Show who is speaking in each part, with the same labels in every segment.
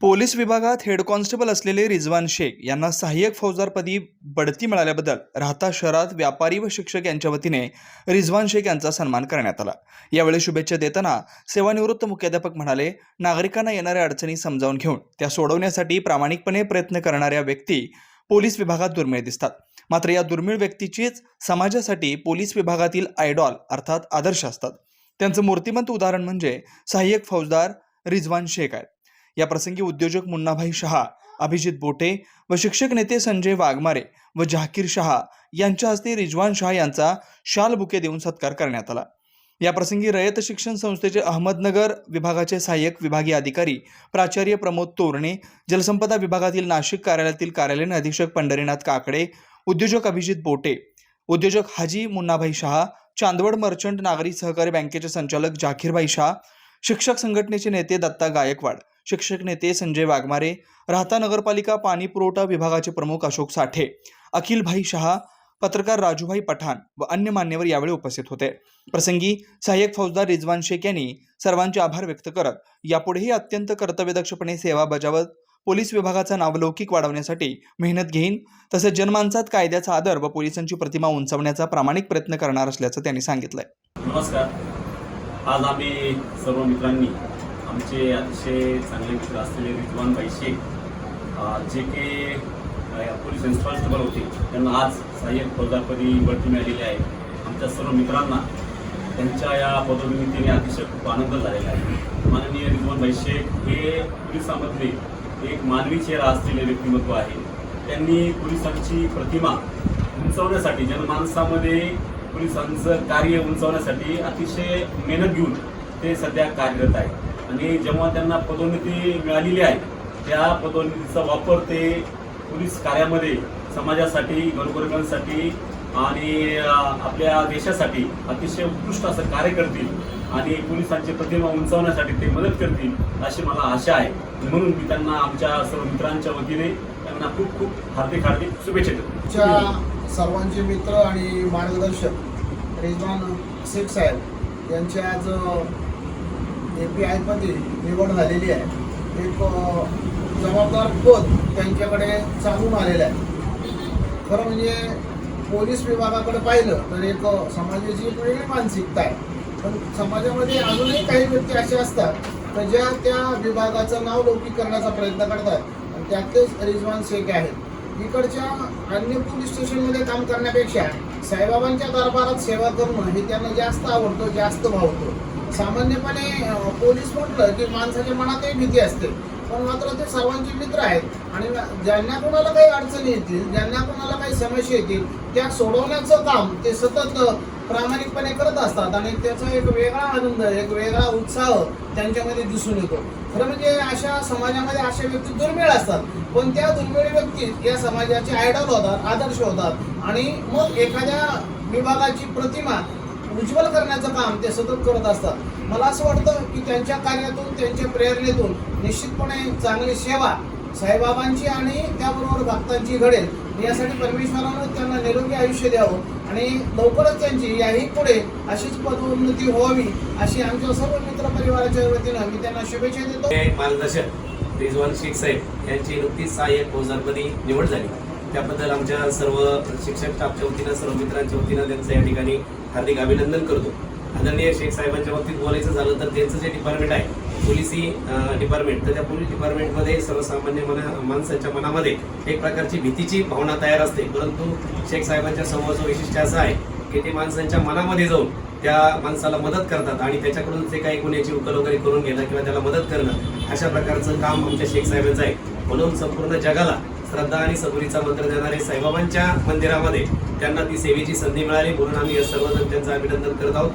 Speaker 1: Police विभागात head constable असलेले रिजवान शेख यांना सहाय्यक फौजदारपदी बढती मिळाल्याबद्दल राहता शहरात व्यापारी व शिक्षक यांच्या वतीने रिजवान शेख यांचा सन्मान करण्यात आला. यावेळी शुभेच्छा देताना सेवानिवृत्त मुख्याध्यापक म्हणाले नागरिकांना येणाऱ्या अडचणी समजावून घेऊन त्या सोडवण्यासाठी प्रामाणिकपणे प्रयत्न करणाऱ्या व्यक्ती पोलीस विभागात दुर्मिळ दिसतात. मात्र या दुर्मिळ व्यक्तीचीच समाजासाठी पोलीस विभागातील आयडॉल अर्थात आदर्श असतात. त्यांचं मूर्तिमंत उदाहरण म्हणजे सहाय्यक फौजदार रिजवान शेख आहेत. या प्रसंगी उद्योजक मुन्नाभाई शहा अभिजित बोटे व शिक्षक नेते संजय वाघमारे व जहाकीर शहा यांच्या हस्ते रिजवान शहा यांचा शाल बुके देऊन सत्कार करण्यात आला. या प्रसंगी रयत शिक्षण संस्थेचे अहमदनगर विभागाचे सहाय्यक विभागीय अधिकारी प्राचार्य प्रमोद तोरणे जलसंपदा विभागातील नाशिक कार्यालयातील कार्यालयीन अधीक्षक पंढरीनाथ काकडे उद्योजक अभिजित बोटे उद्योजक हाजी मुन्नाभाई शहा चांदवड मर्चंट नागरी सहकारी बँकेचे संचालक जाकीरभाई शाह शिक्षक संघटनेचे नेते दत्ता गायकवाड शिक्षक नेते संजय वाघमारे राहता नगरपालिका पाणी पुरवठा विभागाचे प्रमुख अशोक साठे अखिलभाई शहा पत्रकार राजूभाई पठाण व अन्य मान्यवर यावेळी उपस्थित होते. प्रसंगी सहाय्यक फौजदार रिजवान शेख यांनी सर्वांचे आभार व्यक्त करत यापुढेही अत्यंत कर्तव्यदक्षपणे सेवा बजावत पोलीस विभागाचा नावलौकिक वाढवण्यासाठी मेहनत घेईन तसेच जनमानसात कायद्याचा आदर व पोलिसांची प्रतिमा उंचावण्याचा प्रामाणिक प्रयत्न करणार असल्याचं त्यांनी सांगितलंय.
Speaker 2: नमस्कार. आज आम्ही सर्व मित्रांनी आमचे अतिशय चांगले मित्र असलेले रिजवान भाई शेख जे की पोलीस इन्स्टॉन्स्टेबल होते. त्यांना आज सहाय्यक फौजदारपदी बढती मिळालेली आहे. आमच्या सर्व मित्रांना त्यांच्या या पदोन्नतीने अतिशय खूप आनंद झालेला आहे. माननीय रिजवान भाई शेख हे पोलिसामधले एक मानवी चेहरा असलेले व्यक्तिमत्व आहे. त्यांनी पोलिसांची प्रतिमा उंचवण्यासाठी जनमानसामध्ये पोलिसांचं कार्य उंचवण्यासाठी अतिशय मेहनत घेऊन ते सध्या कार्यरत आहेत. आणि जेव्हा त्यांना पदोन्नती मिळालेली आहे त्या पदोन्नतीचा वापर ते पोलीस कार्यामध्ये समाजासाठी गरगरिबांसाठी आणि आपल्या देशासाठी अतिशय उत्कृष्ट असं कार्य करतील आणि पोलिसांची प्रतिमा उंचावण्यासाठी ते मदत करतील अशी मला आशा आहे. म्हणून मी त्यांना आमच्या सर्व मित्रांच्या वतीने त्यांना खूप खूप हार्दिक हार्दिक शुभेच्छा देतो.
Speaker 3: सर्वांचे मित्र आणि मार्गदर्शक रेजवान शेख साहेब यांच्या आज ए पी आयमध्ये निवड झालेली आहे. एक जबाबदार पद त्यांच्याकडे चालून आलेलं आहे. खरं म्हणजे पोलीस विभागाकडे पाहिलं तर एक समाजाची एक वेगळी मानसिकता आहे. पण समाजामध्ये अजूनही काही व्यक्ती असे असतात तर ज्या त्या विभागाचं नाव लौकिक करण्याचा प्रयत्न करतात आणि त्यातलेच रिजवान शेख आहेत. इकडच्या अन्य पोलीस स्टेशनमध्ये काम करण्यापेक्षा साईबाबांच्या दरबारात सेवा करणं हे त्यांना जास्त आवडतं जास्त भावतं. सामान्यपणे पोलीस म्हटलं की माणसाच्या मनातही भीती असते. पण मात्र ते सर्वांचे मित्र आहेत. आणि ज्यांना कोणाला काही अडचणी येतील ज्यांना कोणाला काही समस्या येतील त्या सोडवण्याचं काम ते सतत प्रामाणिकपणे करत असतात. आणि त्याचा एक वेगळा आनंद एक वेगळा उत्साह त्यांच्यामध्ये दिसून येतो. खरं म्हणजे अशा समाजामध्ये अशा व्यक्ती दुर्मिळ असतात. पण त्या दुर्मिळ व्यक्ती या समाजाचे आयडॉल होतात आदर्श होतात. आणि मग एखाद्या विभागाची प्रतिमा उज्ज्वल करण्याचं काम ते सतत करत असतात. मला असं वाटतं की त्यांच्या कार्यातून त्यांच्या प्रेरणेतून निश्चितपणे चांगली सेवा साईबाबांची आणि त्याबरोबर भक्तांची घडेल. यासाठी परमेश्वरानं त्यांना निरोगी आयुष्य द्यावं आणि लवकरच त्यांची याही पुढे अशीच पदोन्नती व्हावी अशी आमच्या सर्व मित्र परिवाराच्या वतीनं मी त्यांना शुभेच्छा देतो.
Speaker 4: मार्गदर्शक रिजवान शेख साहेब यांची नुकतीच सहाय्यक फौजदारपदी निवड झाली. त्याबद्दल आमच्या सर्व शिक्षक स्टाफच्या वतीनं सर्व मित्रांच्या वतीनं त्यांचं या ठिकाणी हार्दिक अभिनंदन करतो. आदरणीय शेख साहेबांच्या बाबतीत बोलायचं झालं तर त्यांचं जे डिपार्टमेंट आहे पोलिसी डिपार्टमेंट तर त्या पोलीस डिपार्टमेंटमध्ये सर्वसामान्य मना माणसाच्या मनामध्ये एक प्रकारची भीतीची भावना तयार असते. परंतु शेख साहेबांच्या समोरचं वैशिष्ट्य असं आहे की ते माणसांच्या मनामध्ये जाऊन त्या माणसाला मदत करतात आणि त्याच्याकडून जे काही गुन्ह्याची उकल वगैरे करून घेणं किंवा त्याला मदत करणं अशा प्रकारचं काम आमच्या शेख साहेबांचं आहे. म्हणून संपूर्ण जगाला श्रद्धा आणि सबुरीचा मंत्र देणारे साईबाबांच्या मंदिरामध्ये त्यांना ती सेवेची संधी मिळाली म्हणून आम्ही सर्वजण त्यांचं अभिनंदन करत आहोत.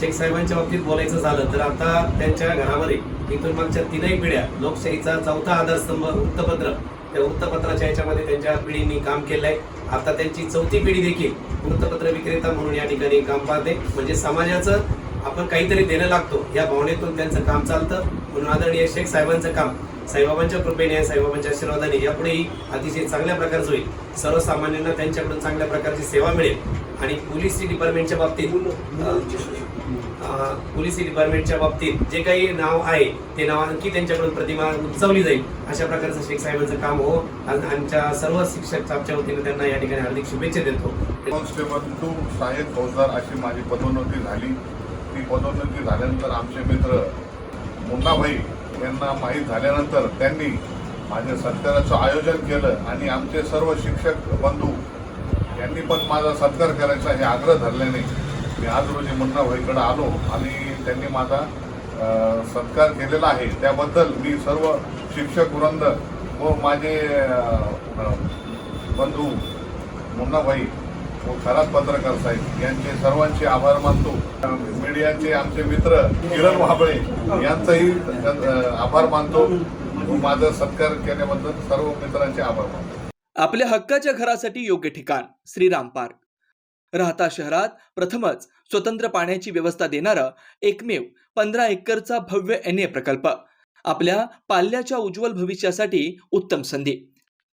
Speaker 4: शेख साहेबांच्या बाबतीत बोलायचं झालं तर आता त्यांच्या घरामध्ये इथून मागच्या तीनही पिढ्या लोकशाहीचा चौथा आधारस्तंभ वृत्तपत्र त्या वृत्तपत्राच्या याच्यामध्ये त्यांच्या पिढींनी काम केलंय. आता त्यांची चौथी पिढी देखील वृत्तपत्र विक्रेता म्हणून या ठिकाणी काम पाहते. म्हणजे समाजाचं आपण काहीतरी देणं लागतो या भावनेतून त्यांचं काम चालतं. म्हणून आदरणीय शेख साहेबांचं काम साईबाबांच्या कृपेने साईबाबांच्या आशीर्वादाने यापुढेही अतिशय चांगल्या प्रकारचं होईल. सर्वसामान्यांना त्यांच्याकडून चांगल्या प्रकारची सेवा मिळेल. आणि पोलीस डिपार्टमेंटच्या बाबतीत पोलीस डिपार्टमेंटच्या बाबतीत जे काही नाव आहे ते नाव आणखी त्यांच्याकडून प्रतिमा उंचावली जाईल. अशा प्रकारचं शेख साहेबांचं काम हो. आणि आमच्या सर्व शिक्षक स्टाफच्या वतीने त्यांना या ठिकाणी हार्दिक शुभेच्छा देतो.
Speaker 5: कॉन्स्टेबल टू सहाय्यक फौजदार अशी माझी पदोन्नती झाली. ती पदोन्नती झाल्यानंतर आमचे मित्र मुन्नाभाई यांना माहीत झाल्यानंतर त्यांनी माझ्या सत्काराचं आयोजन केलं आणि आमचे सर्व शिक्षक बंधू यांनी पण माझा सत्कार करायचा हे आग्रह धरल्याने मी आज रोजी मुन्नाभाईकडे आलो आणि त्यांनी माझा सत्कार केलेला आहे. त्याबद्दल मी सर्व शिक्षक वृंद व माझे बंधू मुन्नाभाई खरात पत्रकार साहेब यांचे सर्वांचे आभार मानतो. मीडियाचे आमचे मित्र किरण वाबळे यांचाही आभार मानतो. माझा सत्कार केल्याबद्दल सर्व मित्रांचे आभार मानतो.
Speaker 6: आपल्या हक्काच्या घरासाठी योग्य ठिकाण श्रीराम पार्क. राहता शहरात प्रथमच स्वतंत्र पाण्याची व्यवस्था देणारा एकमेव पंधरा एकरचा भव्य एन ए प्रकल्प. आपल्या पाल्याच्या उज्ज्वल भविष्यासाठी उत्तम संधी.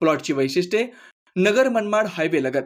Speaker 6: प्लॉटची वैशिष्ट्ये नगर मनमाड हायवे लगत.